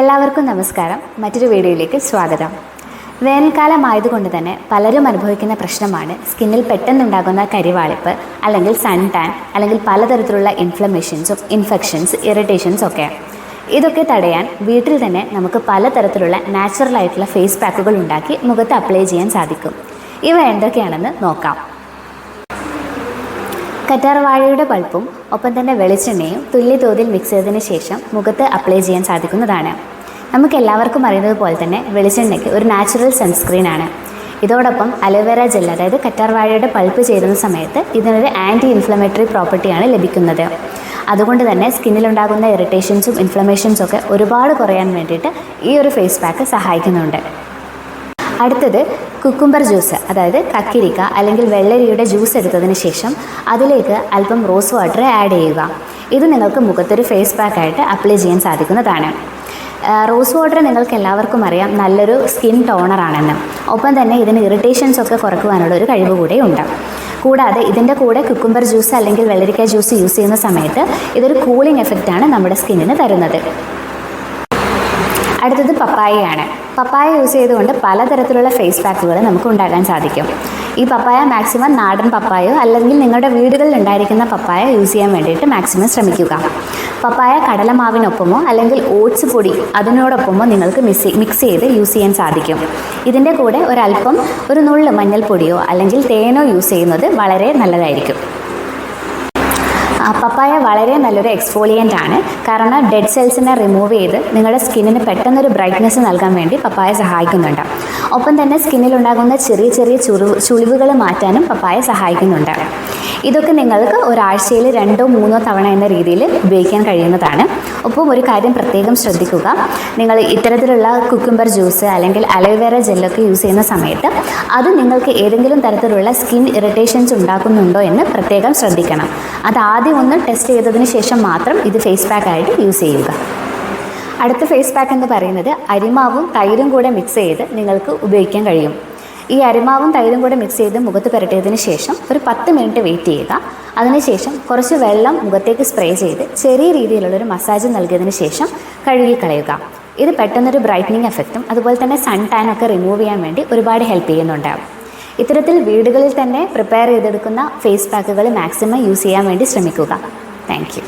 എല്ലാവർക്കും നമസ്കാരം. മറ്റൊരു വീഡിയോയിലേക്ക് സ്വാഗതം. വേനൽക്കാലമായതുകൊണ്ട് തന്നെ പലരും അനുഭവിക്കുന്ന പ്രശ്നമാണ് സ്കിന്നിൽ പെട്ടെന്നുണ്ടാകുന്ന കരിവാളിപ്പ് അല്ലെങ്കിൽ സൺ ടാൻ അല്ലെങ്കിൽ പലതരത്തിലുള്ള ഇൻഫ്ലമേഷൻസും ഇൻഫെക്ഷൻസ് ഇറിറ്റേഷൻസ് ഒക്കെ. ഇതൊക്കെ തടയാൻ വീട്ടിൽ തന്നെ നമുക്ക് പലതരത്തിലുള്ള നാച്ചുറൽ ആയിട്ടുള്ള ഫേസ് പാക്കുകൾ ഉണ്ടാക്കി മുഖത്ത് അപ്ലൈ ചെയ്യാൻ സാധിക്കും. ഇവ എന്തൊക്കെയാണെന്ന് നോക്കാം. കറ്റാർവാഴയുടെ പൾപ്പും ഒപ്പം തന്നെ വെളിച്ചെണ്ണയും തുല്യ തോതിൽ മിക്സ് ചെയ്തതിന് ശേഷം മുഖത്ത് അപ്ലൈ ചെയ്യാൻ സാധിക്കുന്നതാണ്. നമുക്ക് എല്ലാവർക്കും അറിയുന്നത് പോലെ തന്നെ വെളിച്ചെണ്ണയ്ക്ക് ഒരു നാച്ചുറൽ സൺസ്ക്രീൻ ആണ്. ഇതോടൊപ്പം അലോവേര ജെൽ അതായത് കറ്റാർവാഴയുടെ പൾപ്പ് ചേരുന്ന സമയത്ത് ഇതിനൊരു ആന്റി ഇൻഫ്ലമേറ്ററി പ്രോപ്പർട്ടിയാണ് ലഭിക്കുന്നത്. അതുകൊണ്ട് തന്നെ സ്കിന്നിലുണ്ടാകുന്ന ഇറിറ്റേഷൻസും ഇൻഫ്ലമേഷൻസും ഒക്കെ ഒരുപാട് കുറയാൻ വേണ്ടിയിട്ട് ഈ ഒരു ഫേസ് പാക്ക് സഹായിക്കുന്നുണ്ട്. അടുത്തത് കുക്കുംബർ ജ്യൂസ് അതായത് കക്കിരിക്ക അല്ലെങ്കിൽ വെള്ളരിയുടെ ജ്യൂസ് എടുത്തതിന് ശേഷം അതിലേക്ക് അല്പം റോസ് വാട്ടർ ആഡ് ചെയ്യുക. ഇത് നിങ്ങൾക്ക് മുഖത്തൊരു ഫേസ് പാക്കായിട്ട് അപ്ലൈ ചെയ്യാൻ സാധിക്കുന്നതാണ്. റോസ് വാട്ടർ നിങ്ങൾക്ക് എല്ലാവർക്കും അറിയാം നല്ലൊരു സ്കിൻ ടോണറാണെന്ന് ഒപ്പം തന്നെ ഇതിന് ഇറിറ്റേഷൻസ് ഒക്കെ കുറക്കുവാനുള്ള ഒരു കഴിവ് കൂടെ ഉണ്ട്. കൂടാതെ ഇതിന്റെ കൂടെ കുക്കുംബർ ജ്യൂസ് അല്ലെങ്കിൽ വെള്ളരിക്ക ജ്യൂസ് യൂസ് ചെയ്യുന്ന സമയത്ത് ഇതൊരു കൂളിംഗ് എഫക്റ്റാണ് നമ്മുടെ സ്കിന്നിന് തരുന്നത്. അടുത്തത് പപ്പായയാണ്. പപ്പായ യൂസ് ചെയ്തുകൊണ്ട് പലതരത്തിലുള്ള ഫേസ് പാക്കുകൾ നമുക്ക് ഉണ്ടാക്കാൻ സാധിക്കും. ഈ പപ്പായ മാക്സിമം നാടൻ പപ്പായോ അല്ലെങ്കിൽ നിങ്ങളുടെ വീടുകളിൽ ഉണ്ടായിരിക്കുന്ന പപ്പായ യൂസ് ചെയ്യാൻ വേണ്ടിയിട്ട് മാക്സിമം ശ്രമിക്കുക. പപ്പായ കടലമാവിനൊപ്പമോ അല്ലെങ്കിൽ ഓട്സ് പൊടി അതിനോടൊപ്പമോ നിങ്ങൾക്ക് മിക്സ് മിക്സ് ചെയ്ത് യൂസ് ചെയ്യാൻ സാധിക്കും. ഇതിന്റെ കൂടെ ഒരല്പം ഒരു നുള്ള് മഞ്ഞൾപ്പൊടിയോ അല്ലെങ്കിൽ തേനോ യൂസ് ചെയ്യുന്നത് വളരെ നല്ലതായിരിക്കും. പപ്പായ വളരെ നല്ലൊരു എക്സ്ഫോളിയന്റ് ആണ്. കാരണം ഡെഡ് സെൽസിനെ റിമൂവ് ചെയ്ത് നിങ്ങളുടെ സ്കിന്നിന് പെട്ടെന്നൊരു ബ്രൈറ്റ്നസ് നൽകാൻ വേണ്ടി പപ്പായ സഹായിക്കുന്നുണ്ട്. ഒപ്പം തന്നെ സ്കിന്നിലുണ്ടാകുന്ന ചെറിയ ചെറിയ ചുരു ചുളിവുകൾ മാറ്റാനും പപ്പായ സഹായിക്കുന്നുണ്ട്. ഇതൊക്കെ നിങ്ങൾക്ക് ഒരാഴ്ചയിൽ രണ്ടോ മൂന്നോ തവണ എന്ന രീതിയിൽ ഉപയോഗിക്കാൻ കഴിയുന്നതാണ്. ഒപ്പം ഒരു കാര്യം പ്രത്യേകം ശ്രദ്ധിക്കുക. നിങ്ങൾ ഇത്തരത്തിലുള്ള കുക്കുംബർ ജ്യൂസ് അല്ലെങ്കിൽ അലോവേറ ജെല്ലൊക്കെ യൂസ് ചെയ്യുന്ന സമയത്ത് അത് നിങ്ങൾക്ക് ഏതെങ്കിലും തരത്തിലുള്ള സ്കിൻ ഇറിറ്റേഷൻസ് ഉണ്ടാക്കുന്നുണ്ടോ എന്ന് പ്രത്യേകം ശ്രദ്ധിക്കണം. അത് ആദ്യം ഒന്ന് ടെസ്റ്റ് ചെയ്തതിന് ശേഷം മാത്രം ഇത് ഫേസ് പാക്കായിട്ട് യൂസ് ചെയ്യുക. അടുത്ത ഫേസ് പാക്ക് എന്ന് പറയുന്നത് അരിമാവും തൈരും കൂടെ മിക്സ് ചെയ്ത് നിങ്ങൾക്ക് ഉപയോഗിക്കാൻ കഴിയും. ഈ അരിമാവും തൈരും കൂടെ മിക്സ് ചെയ്ത് മുഖത്ത് പുരട്ടിയതിന് ശേഷം ഒരു പത്ത് മിനിറ്റ് വെയിറ്റ് ചെയ്യുക. അതിനുശേഷം കുറച്ച് വെള്ളം മുഖത്തേക്ക് സ്പ്രേ ചെയ്ത് ചെറിയ രീതിയിലുള്ളൊരു മസാജ് നൽകിയതിന് ശേഷം കഴുകി കളയുക. ഇത് പെട്ടെന്നൊരു ബ്രൈറ്റനിങ് എഫക്റ്റും അതുപോലെ തന്നെ സൺ ടാൻ ഒക്കെ റിമൂവ് ചെയ്യാൻ വേണ്ടി ഒരുപാട് ഹെൽപ്പ് ചെയ്യുന്നുണ്ട് ഇത്തരത്തിൽ വീടുകളിൽ തന്നെ പ്രിപ്പയർ ചെയ്തെടുക്കുന്ന ഫേസ് പാക്കുകൾ മാക്സിമം യൂസ് ചെയ്യാൻ വേണ്ടി ശ്രമിക്കുക. താങ്ക്